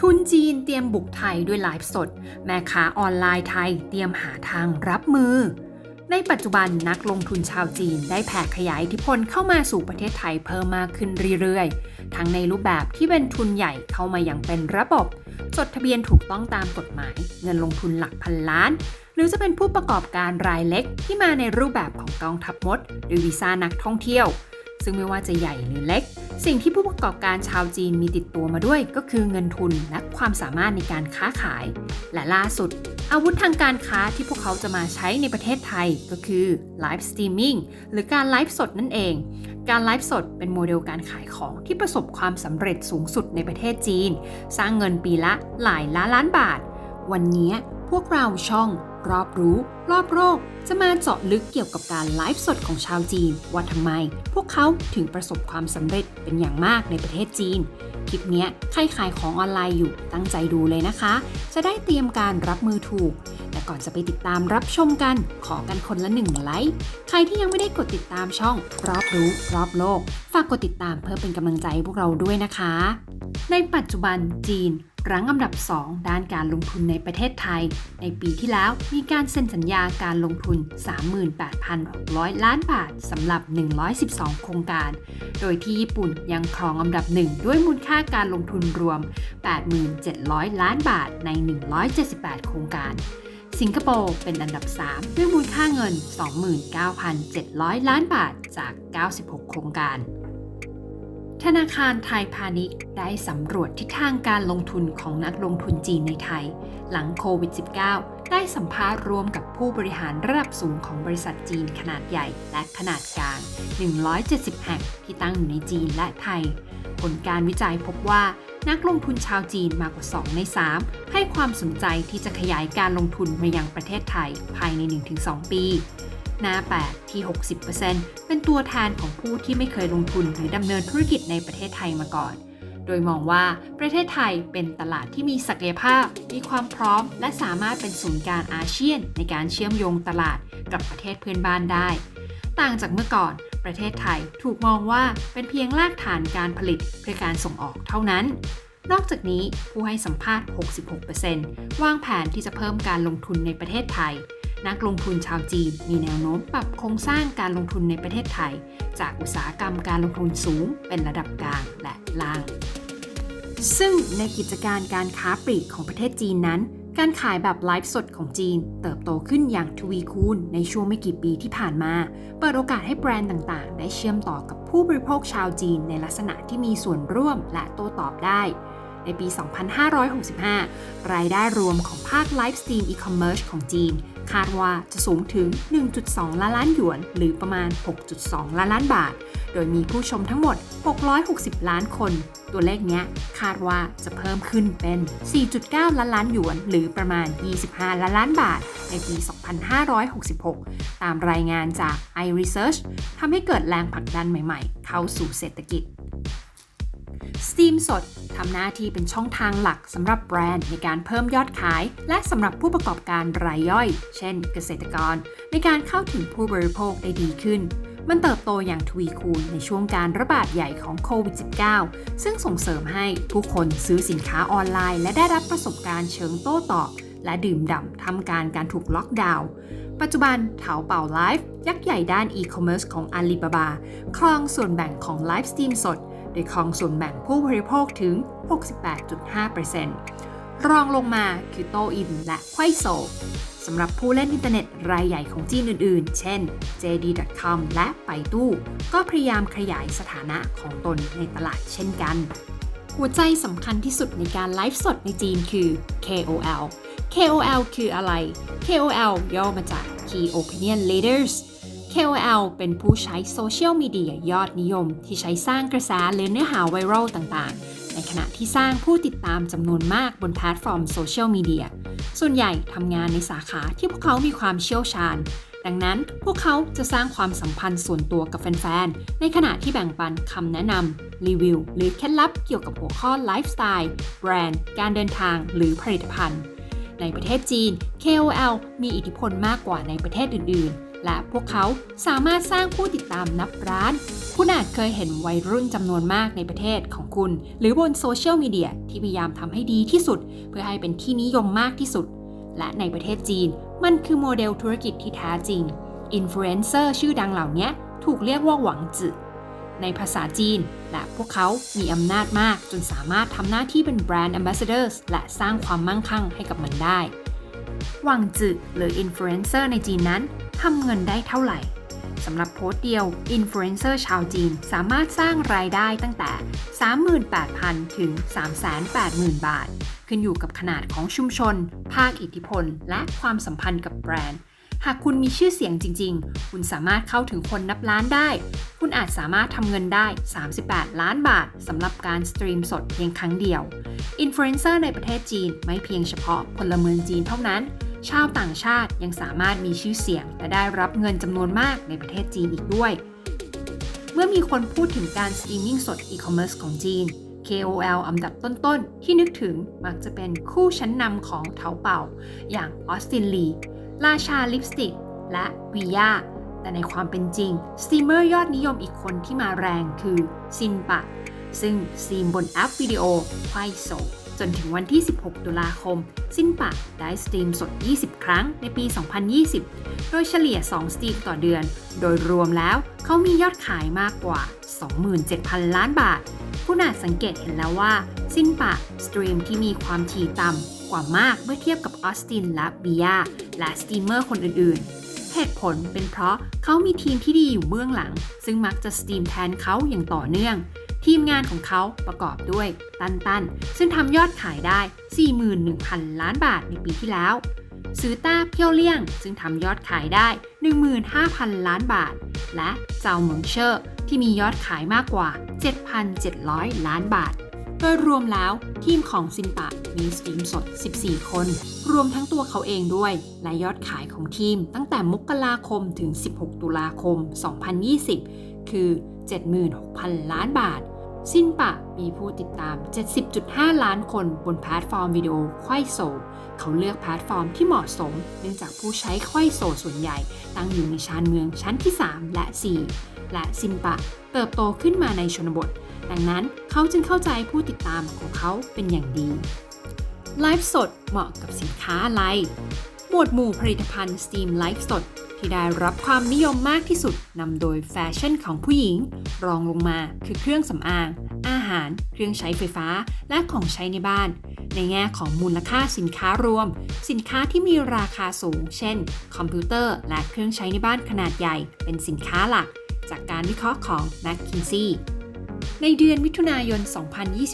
ทุนจีนเตรียมบุกไทยด้วยไลฟ์สด แม่ค้าออนไลน์ไทยเตรียมหาทางรับมือ ในปัจจุบันนักลงทุนชาวจีนได้แผ่ขยายอิทธิพลเข้ามาสู่ประเทศไทยเพิ่มมากขึ้นเรื่อยๆ ทั้งในรูปแบบที่เป็นทุนใหญ่เข้ามาอย่างเป็นระบบ จดทะเบียนถูกต้องตามกฎหมาย เงินลงทุนหลักพันล้าน หรือจะเป็นผู้ประกอบการรายเล็กที่มาในรูปแบบของกองทัพมด หรือวีซ่านักท่องเที่ยว ซึ่งไม่ว่าจะใหญ่หรือเล็ก สิ่งที่ผู้ประกอบการชาวจีนมีติดตัวมาด้วยก็คือเงินทุนและความสามารถในการค้าขาย และล่าสุด อาวุธทางการค้าที่พวกเขาจะมาใช้ในประเทศไทยก็คือไลฟ์สตรีมมิ่งหรือการไลฟ์สดนั่นเอง การไลฟ์สดเป็นโมเดลการขายของที่ประสบความสำเร็จสูงสุดในประเทศจีน สร้างเงินปีละหลายล้านล้านบาท วันนี้ พวกเราช่องรอบรู้ รอบโลกจะมาเจาะลึกเกี่ยวกับการไลฟ์สดของชาวจีน ว่าทำไม พวกเขาถึงประสบความสำเร็จเป็นอย่างมากในประเทศจีน คลิปนี้ยใครขายของออนไลน์อยู่ตั้งใจดูเลยนะคะ จะได้เตรียมการรับมือถูก แต่ก่อนจะไปติดตามรับชมกัน ขอกันคนละหนึ่งไลค์ใครที่ยังไม่ได้กดติดตามช่อง รอบรู้ รอบโลก ฝากกดติดตามเพื่อเป็นกำลังใจให้พวกเราด้วยนะคะ ในปัจจุบันจีน รั้งอันดับ 2 ด้านการลงทุนในประเทศไทย ในปีที่แล้วมีการเซ็นสัญญาการลงทุน 38,600 ล้านบาทสำหรับ 112 โครงการ โดยที่ญี่ปุ่นยังครองอันดับหนึ่งด้วยมูลค่าการลงทุนรวม 8,700 ล้านบาทใน 178 โครงการสิงคโปร์เป็นอันดับ 3 ด้วยมูลค่าเงิน 29,700 ล้านบาทจาก 96 โครงการ ธนาคารไทยพาณิชย์ได้สำรวจทิศทางการลงทุนของนักลงทุนจีนในไทย หลังโควิด -19 ได้สัมภาษณ์ร่วมกับผู้บริหารระดับสูงของบริษัทจีนขนาดใหญ่และขนาดกลาง 170 แห่งที่ตั้งอยู่ในจีนและไทย ผลการวิจัยพบว่านักลงทุนชาวจีนมากกว่า 2 ใน 3 ให้ความสนใจที่จะขยายการลงทุนมายังประเทศไทยภายใน 1-2 ปี หน้า 8 ที่ 60%เป็นตัวแทนของผู้ที่ไม่เคยลงทุนหรือดำเนินธุรกิจในประเทศไทยมาก่อน โดยมองว่าประเทศไทยเป็นตลาดที่มีศักยภาพ มีความพร้อม และสามารถเป็นศูนย์กลารอาเซียน ในการเชื่อมโยงตลาดกับประเทศเพื่อนบ้านได้ ต่างจากเมื่อก่อน ประเทศไทยถูกมองว่าเป็นเพียงรากฐานการผลิตเพื่อการส่งออกเท่านั้นนอกจากนี้ผู้ให้สัมภาษณ์ 66%วางแผนที่จะเพิ่มการลงทุนในประเทศไทย นักลงทุนชาวจีน มีแนวโน้มปรับโครงสร้างการลงทุนในประเทศไทย จากอุตสาหกรรมการลงทุนสูง เป็นระดับกลางและล่าง ซึ่งในกิจการการค้าปลีกของประเทศจีนนั้น การขายแบบไลฟ์สดของจีน เติบโตขึ้นอย่างทวีคูณในช่วงไม่กี่ปีที่ผ่านมา เปิดโอกาสให้แบรนด์ต่างๆ ได้เชื่อมต่อกับผู้บริโภคชาวจีนในลักษณะที่มีส่วนร่วมและโต้ตอบได้ในปี 2565 รายได้รวมของภาคไลฟ์สตรีมอีคอมเมิร์ซของจีน คาดว่าจะสูงถึง 1.2 ล้านล้านหยวน หรือประมาณ 6.2 ล้านล้านบาท โดยมีผู้ชมทั้งหมด 660 ล้านคน ตัวเลขนี้คาดว่าจะเพิ่มขึ้นเป็น 4.9 ล้านล้านหยวน หรือประมาณ 25 ล้านล้านบาท ในปี 2566 ตามรายงานจาก iResearch ทำให้เกิดแรงผลักดันใหม่ ๆ เข้าสู่เศรษฐกิจ Steam สดทำหน้าที่เป็นช่องทางหลักสำหรับแบรนด์ในการเพิ่มยอดขาย และสำหรับผู้ประกอบการรายย่อย เช่นเกษตรกร ในการเข้าถึงผู้บริโภคได้ดีขึ้น มันเติบโตอย่างทวีคูณในช่วงการระบาดใหญ่ของโควิด -19 ซึ่งส่งเสริมให้ผู้คนซื้อสินค้าออนไลน์ และได้รับประสบการณ์เชิงโต้ตอบ และดื่มด่ำทำการการถูกล็อกดาวน์ปัจจุบันเถาเป่าไลฟ์ยักษ์ใหญ่ด้านอีคอมเมิร์ซของ Alibaba ครองส่วนแบ่งของไลฟ์สตรีมสด โดยครองส่วนแบ่งผู้บริโภคถึง 68.5%รองลงมาคือโตอินและไขว้โซสำหรับผู้เล่นอินเทอร์เน็ตรายใหญ่ของจีนอื่นๆ เช่น JD.com และไปตู้ก็พยายามขยายสถานะของตนในตลาดเช่นกัน หัวใจสำคัญที่สุดในการไลฟ์สดในจีนคือ KOL KOL คืออะไร KOL ย่อมาจาก Key Opinion Leaders KOL เป็นผู้ใช้โซเชียลมีเดียยอดนิยม ที่ใช้สร้างกระแสหรือเนื้อหาไวรัลต่างๆ ในขณะที่สร้างผู้ติดตามจำนวนมากบนแพลตฟอร์มโซเชียลมีเดีย ส่วนใหญ่ทำงานในสาขาที่พวกเขามีความเชี่ยวชาญ ดังนั้นพวกเขาจะสร้างความสัมพันธ์ส่วนตัวกับแฟนๆ ในขณะที่แบ่งปันคำแนะนำรีวิว หรือเคล็ดลับเกี่ยวกับหัวข้อไลฟ์สไตล์แบรนด์ การเดินทางหรือผลิตภัณฑ์ ในประเทศจีน KOL มีอิทธิพลมากกว่าในประเทศอื่นๆ และพวกเขาสามารถสร้างผู้ติดตามนับร้าน คุณอาจเคยเห็นวัยรุ่นจำนวนมากในประเทศของคุณ หรือบนโซเชียลมีเดียที่พยายามทำให้ดีที่สุด เพื่อให้เป็นที่นิยมมากที่สุด และในประเทศจีน มันคือโมเดลธุรกิจที่แท้จริง อินฟลูเอนเซอร์ชื่อดังเหล่านี้ถูกเรียกว่าหวังจือในภาษาจีน และพวกเขามีอำนาจมากจนสามารถทำหน้าที่เป็นแบรนด์ Ambassadors และสร้างความมั่งคั่งให้กับมันได้ หวังจือหรืออินฟลูเอนเซอร์ในจีนนั้น ทำเงินได้เท่าไหร่สำหรับโพสต์เดียว อินฟลูเอนเซอร์ชาวจีนสามารถสร้างรายได้ตั้งแต่ 38,000 ถึง 380,000 บาท ขึ้นอยู่กับขนาดของชุมชน ภาคอิทธิพล และความสัมพันธ์กับแบรนด์ หากคุณมีชื่อเสียงจริง ๆ คุณสามารถเข้าถึงคนนับล้านได้ คุณอาจสามารถทำเงินได้ 38 ล้านบาทสำหรับการสตรีมสดเพียงครั้งเดียว อินฟลูเอนเซอร์ในประเทศจีนไม่เพียงเฉพาะพลเมืองจีนเท่านั้น ชาวต่างชาติยังสามารถมีชื่อเสียง และได้รับเงินจำนวนมากในประเทศจีนอีกด้วย เมื่อมีคนพูดถึงการสตรีมมิ่งสดอีคอมเมิร์ซของจีน KOL อันดับต้นๆ ที่นึกถึงมักจะเป็นคู่ชั้นนำของเถาเป่า อย่างออสตินลีราชาลิปสติก และวียาแต่ในความเป็นจริงสตรีมเมอร์ยอดนิยมอีกคนที่มาแรงคือซินปะ ซึ่งสตรีมบนแอปวิดีโอไฟโซ จนถึงวันที่ 16 ตุลาคมซินปะได้สตรีมสด 20 ครั้งในปี 2020 โดยเฉลี่ย 2 สตรีมต่อเดือน โดยรวมแล้วเขามียอดขายมากกว่า 27,000 ล้านบาท ผู้อาสังเกตเห็นแล้วว่าซินปะสตรีมที่มีความถี่ต่ำกว่ามากเมื่อเทียบกับออสตินและบียาและสตรีมเมอร์คนอื่นๆเหตุผลเป็นเพราะเขามีทีมที่ดีอยู่เบื้องหลัง ซึ่งมักจะสตรีมแทนเขาอย่างต่อเนื่อง ทีมงานของเขาประกอบด้วยตันตัน ซึ่งทำยอดขายได้ 41,000 ล้านบาทในปีที่แล้ว ซือต้าเพียวเลี่ยง ซึ่งทำยอดขายได้ 15,000 ล้านบาท และเจ้าเหมงเชอร์ที่มียอดขายมากกว่า 7,700 ล้านบาท โดยรวมแล้วทีมของซินปะมีสตรีมสด 14 คน รวมทั้งตัวเขาเองด้วย และยอดขายของทีมตั้งแต่มกราคมถึง 16 ตุลาคม 2020 คือ 76,000 ล้านบาท ซินปะมีผู้ติดตาม 70.5 ล้านคนบนแพลตฟอร์มวิดีโอควายโซเขาเลือกแพลตฟอร์มที่เหมาะสม เนื่องจากผู้ใช้ควายโซส่วนใหญ่ ตั้งอยู่ในชานเมืองชั้นที่ 3 และ 4 และซินปะเติบโตขึ้นมาในชนบท ดังนั้นเขาจึงเข้าใจผู้ติดตามของเขาเป็นอย่างดี ไลฟ์สดเหมาะกับสินค้าอะไร หมวดหมู่ผลิตภัณฑ์สตรีมไลฟ์สด ที่ได้รับความนิยมมากที่สุดนำโดยแฟชั่นของผู้หญิง รองลงมาคือเครื่องสำอาง อาหาร เครื่องใช้ไฟฟ้า และของใช้ในบ้าน ในแง่ของมูลค่าสินค้ารวม สินค้าที่มีราคาสูง เช่น คอมพิวเตอร์ และเครื่องใช้ในบ้านขนาดใหญ่ เป็นสินค้าหลัก จากการวิเคราะห์ของ McKinsey ในเดือนมิถุนายน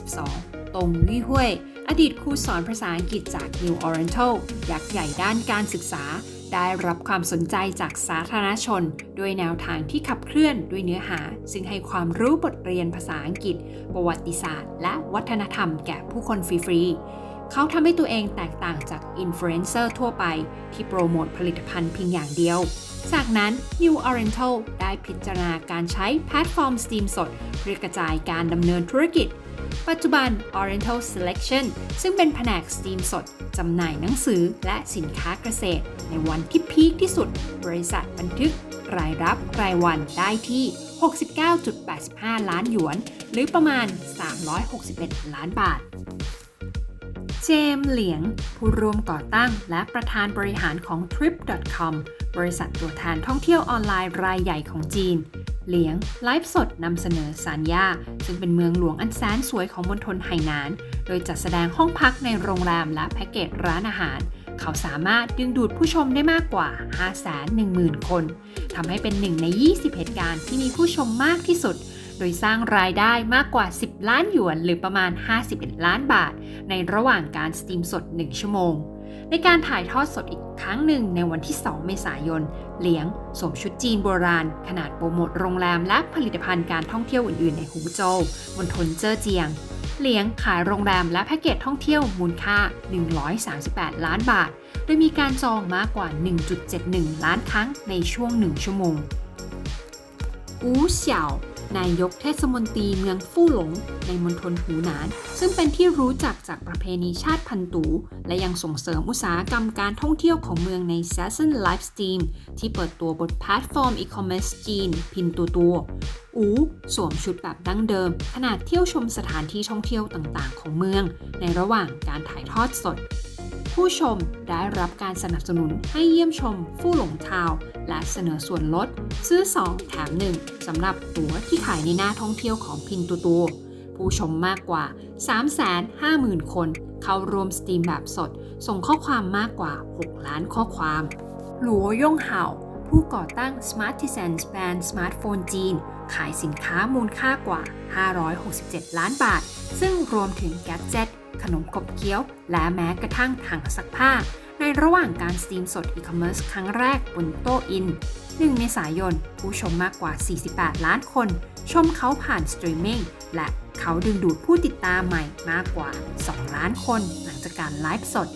2022 ตงวี่ห้วย อดีตครูสอนภาษาอังกฤษจาก New Oriental ยักษ์ใหญ่ด้านการศึกษา ได้รับความสนใจจากสาธารณชน ด้วยแนวทางที่ขับเคลื่อนด้วยเนื้อหา ซึ่งให้ความรู้บทเรียนภาษาอังกฤษ ประวัติศาสตร์ และวัฒนธรรมแก่ผู้คนฟรีๆเขาทำให้ตัวเองแตกต่างจากอินฟลูเอนเซอร์ทั่วไป ที่โปรโมทผลิตภัณฑ์เพียงอย่างเดียวจากนั้น New Oriental ได้พิจารณาการใช้แพลตฟอร์มสตรีมสด เพื่อกระจายการดำเนินธุรกิจ ปัจจุบัน Oriental Selection ซึ่งเป็นแผนกสตรีมสด จำหน่ายหนังสือและสินค้าเกษตร ในวันที่พีคที่สุด บริษัทบันทึก รายรับรายวันได้ที่ 69.85 ล้านหยวน หรือประมาณ 361 ล้านบาท เจมส์เหลียง ผู้ร่วมก่อตั้งและประธานบริหารของ Trip.com บริษัทตัวแทนท่องเที่ยวออนไลน์รายใหญ่ของจีน เหลียงไลฟ์สดนำเสนอซานยาซึ่งเป็นเมืองหลวงอันแสนสวยของมณฑลไหหนาน โดยจัดแสดงห้องพักในโรงแรมและแพ็กเกจร้านอาหาร เขาสามารถดึงดูดผู้ชมได้มากกว่า 510,000 คนทำให้เป็นหนึ่งใน 20 เหตุการณ์ที่มีผู้ชมมากที่สุด โดยสร้างรายได้มากกว่า 10 ล้านหยวน หรือประมาณ 51 ล้านบาท ในระหว่างการสตรีมสด 1 ชั่วโมง ในการถ่ายทอดสดอีกครั้งหนึ่งในวันที่ 2 เมษายน เหลียงสวมชุดจีนโบราณ ขนาดโปรโมทโรงแรมและผลิตภัณฑ์การท่องเที่ยวอื่นๆ ในหูโจวมณฑลเจ้อเจียง เหลียงขายโรงแรมและแพ็กเกจท่องเที่ยวมูลค่า 138 ล้านบาท โดยมีการจองมากกว่า 1.71 ล้านครั้งในช่วง 1 ชั่วโมง อูเสี่ยว นายกเทศมนตรีเมืองฟู่หลง ในมณฑลหูหนาน ซึ่งเป็นที่รู้จักจากประเพณีชาติพันตู และยังส่งเสริมอุตสาหกรรมการท่องเที่ยวของเมืองใน s a s o n Livestream ที่เปิดตัวบนแพลตฟอร์มอีคอมเมิร์ซจีน พินตัวตัวอูสวมชุดแบบดั้งเดิม ขนาดเที่ยวชมสถานที่ท่องเที่ยวต่างๆ ของเมือง ในระหว่างการถ่ายทอดสด ผู้ชมได้รับการสนับสนุนให้เยี่ยมชมฟู่หลงทาวน์และเสนอส่วนลด ซื้อ 2 แถม 1สำหรับตั๋วที่ขายในหน้าท่องเที่ยวของพินตูตูผู้ชมมากกว่า 350,000 คน เข้าร่วมสตรีมแบบสด ส่งข้อความมากกว่า 6 ล้านข้อความ หลัวย่งเห่า ผู้ก่อตั้ง Smartisan แบรนด์สมาร์ทโฟนจีน ขายสินค้ามูลค่ากว่า 567 ล้านบาท ซึ่งรวมถึงแกดเจ็ต ขนมขบเคี้ยว และแม้กระทั่งถังซักผ้า ในระหว่างการสตรีมสดอีคอมเมิร์ซครั้งแรกบนโตอิน 1 เมษายน ผู้ชมมากกว่า 48 ล้านคน ชมเขาผ่านสตรีมมิ่งและเขาดึงดูดผู้ติดตามใหม่มากกว่า 2 ล้านคน หลังจากการไลฟ์สด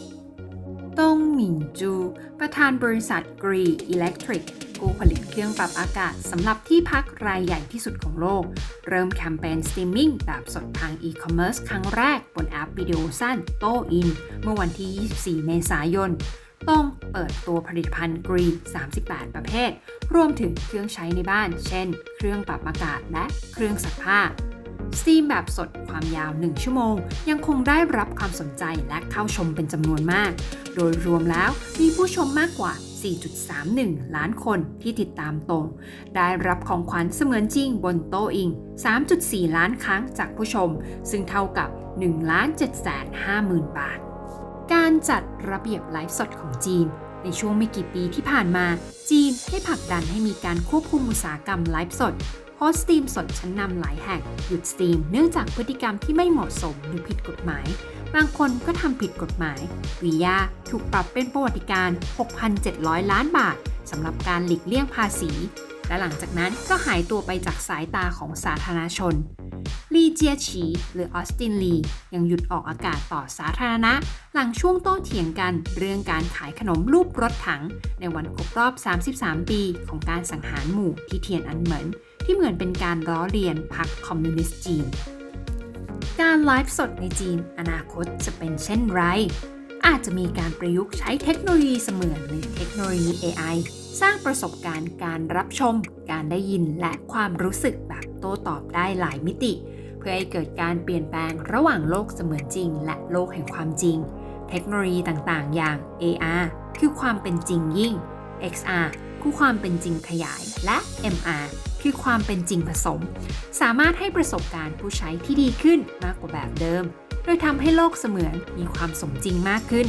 ตงหมินจู ประธานบริษัทกรีอิเล็กทริก ผู้ผลิตเครื่องปรับอากาศสำหรับที่พักรายใหญ่ที่สุดของโลก เริ่มแคมเปญสตรีมมิ่งแบบสดทางอีคอมเมิร์ซครั้งแรกบนแอปวิดีโอสั้นโตอิน เมื่อวันที่ 24 เมษายนต้องเปิดตัวผลิตภัณฑ์กรี 38 ประเภท รวมถึงเครื่องใช้ในบ้าน เช่น เครื่องปรับอากาศและเครื่องซักผ้า สตรีมแบบสดความยาว 1 ชั่วโมง ยังคงได้รับความสนใจและเข้าชมเป็นจำนวนมาก โดยรวมแล้วมีผู้ชมมากกว่า 4.31 ล้านคนที่ติดตามตรง ได้รับของขวัญเสมือนจริงบนโตอิง 3.4 ล้านครั้งจากผู้ชม ซึ่งเท่ากับ 1 ล้าน7แสน5หมื่นบาท การจัดระเบียบไลฟ์สดของจีนในช่วงไม่กี่ปีที่ผ่านมา จีนให้ผลักดันให้มีการควบคุมอุตสาหกรรมไลฟ์สด โฮสต์สตรีมสดชั้นนำหลายแห่งหยุดสตรีมเนื่องจากพฤติกรรมที่ไม่เหมาะสมหรือผิดกฎหมาย บางคนก็ทำผิดกฎหมายวียาถูกปรับเป็นประวัติการ 6,700 ล้านบาทสำหรับการหลีกเลี่ยงภาษี และหลังจากนั้นก็หายตัวไปจากสายตาของสาธารณชน ลีเจียฉี หรือออสตินลี ยังหยุดออกอากาศต่อสาธารณะ หลังช่วงโต้เถียงกันเรื่องการขายขนมรูปรถถัง ในวันครบรอบ 33 ปี ของการสังหารหมู่ที่เทียนอันเหมิน ที่เหมือนเป็นการล้อเลียนพรรคคอมมิวนิสต์จีน การไลฟ์สดในจีนอนาคตจะเป็นเช่นไร อาจจะมีการประยุกต์ใช้เทคโนโลยีเสมือนหรือเทคโนโลยี AI สร้างประสบการณ์การรับชม การได้ยินและความรู้สึกแบบโต้ตอบได้หลายมิติ เพื่อให้เกิดการเปลี่ยนแปลงระหว่างโลกเสมือนจริง และโลกแห่งความจริง เทคโนโลยีต่างๆ อย่าง AR คือความเป็นจริงยิ่ง XR คือความเป็นจริงขยายและ MR คือความเป็นจริงผสม สามารถให้ประสบการณ์ผู้ใช้ที่ดีขึ้นมากกว่าแบบเดิม โดยทำให้โลกเสมือนมีความสมจริงมากขึ้น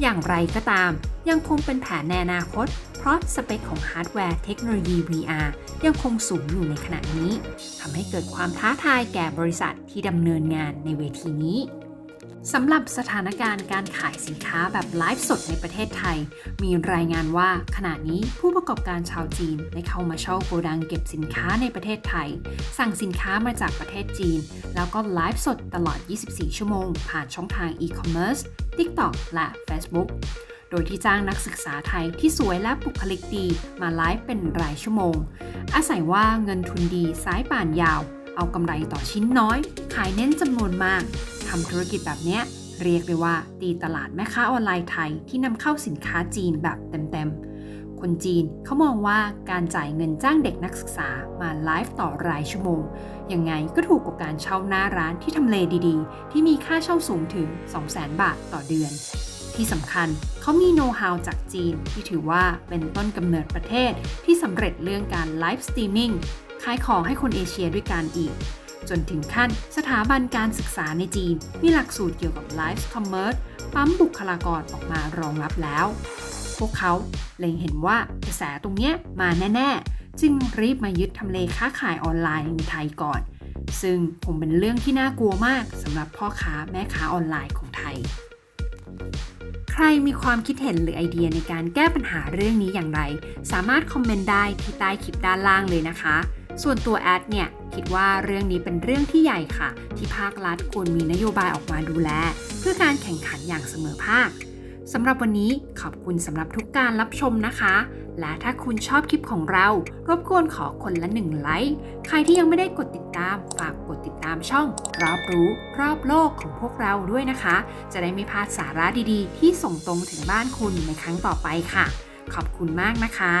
อย่างไรก็ตาม ยังคงเป็นแผนในอนาคต เพราะสเปคของฮาร์ดแวร์เทคโนโลยี VR ยังคงสูงอยู่ในขณะนี้ทำให้เกิดความท้าทายแก่บริษัทที่ดำเนินงานในเวทีนี้ สำหรับสถานการณ์การขายสินค้าแบบไลฟ์สดในประเทศไทย มีรายงานว่าขณะนี้ผู้ประกอบการชาวจีนได้เข้ามาเช่าโกดังเก็บสินค้าในประเทศไทย สั่งสินค้ามาจากประเทศจีน แล้วก็ไลฟ์สดตลอด 24 ชั่วโมง ผ่านช่องทางอีคอมเมิร์ซ TikTok และ Facebook โดยที่จ้างนักศึกษาไทยที่สวยและบุคลิกดีมาไลฟ์เป็นรายชั่วโมง อาศัยว่าเงินทุนดีสายป่านยาว เอากำไรต่อชิ้นน้อย ขายเน้นจำนวนมาก ทำธุรกิจแบบนี้เรียกได้ว่าตีตลาดแม่ค้าออนไลน์ไทยที่นำเข้าสินค้าจีนแบบเต็มๆ คนจีนเขามองว่าการจ่ายเงินจ้างเด็กนักศึกษามาไลฟ์ต่อรายชั่วโมง ยังไงก็ถูกกว่าการเช่าหน้าร้านที่ทำเลดีๆ ที่มีค่าเช่าสูงถึง 200,000 บาทต่อเดือน ที่สำคัญเขามีโน้ตฮาวจากจีนที่ถือว่าเป็นต้นกำเนิดประเทศที่สำเร็จเรื่องการไลฟ์สตรีมมิ่งขายของให้คนเอเชียด้วยกันอีก จนถึงขั้นสถาบันการศึกษาในจีน มีหลักสูตรเกี่ยวกับไลฟ์คอมเมิร์ซปั๊มบุคลากรออกมารองรับแล้ว พวกเขาเล็งเห็นว่ากระแสตรงเนี้ยมาแน่ ๆ จึงรีบมายึดทำเลค้าขายออนไลน์ในไทยก่อน ซึ่งคงเป็นเรื่องที่น่ากลัวมากสำหรับพ่อค้าแม่ค้าออนไลน์ของไทย ใครมีความคิดเห็นหรือไอเดียในการแก้ปัญหาเรื่องนี้อย่างไร สามารถคอมเมนต์ได้ที่ใต้คลิปด้านล่างเลยนะคะ ส่วนตัวแอดเนี่ยคิดว่าเรื่องนี้เป็นเรื่องที่ใหญ่ค่ะ ที่ภาครัฐควรมีนโยบายออกมาดูแล เพื่อการแข่งขันอย่างเสมอภาคสำหรับวันนี้ขอบคุณสำหรับทุกการรับชมนะคะ และถ้าคุณชอบคลิปของเรา รบกวนขอคนละหนึ่งไลค์ ใครที่ยังไม่ได้กดติดตาม ฝากกดติดตามช่อง รอบรู้ รอบโลกของพวกเราด้วยนะคะ จะได้ไม่พลาดสาระดีๆ ที่ส่งตรงถึงบ้านคุณในครั้งต่อไปค่ะ ขอบคุณมากนะคะ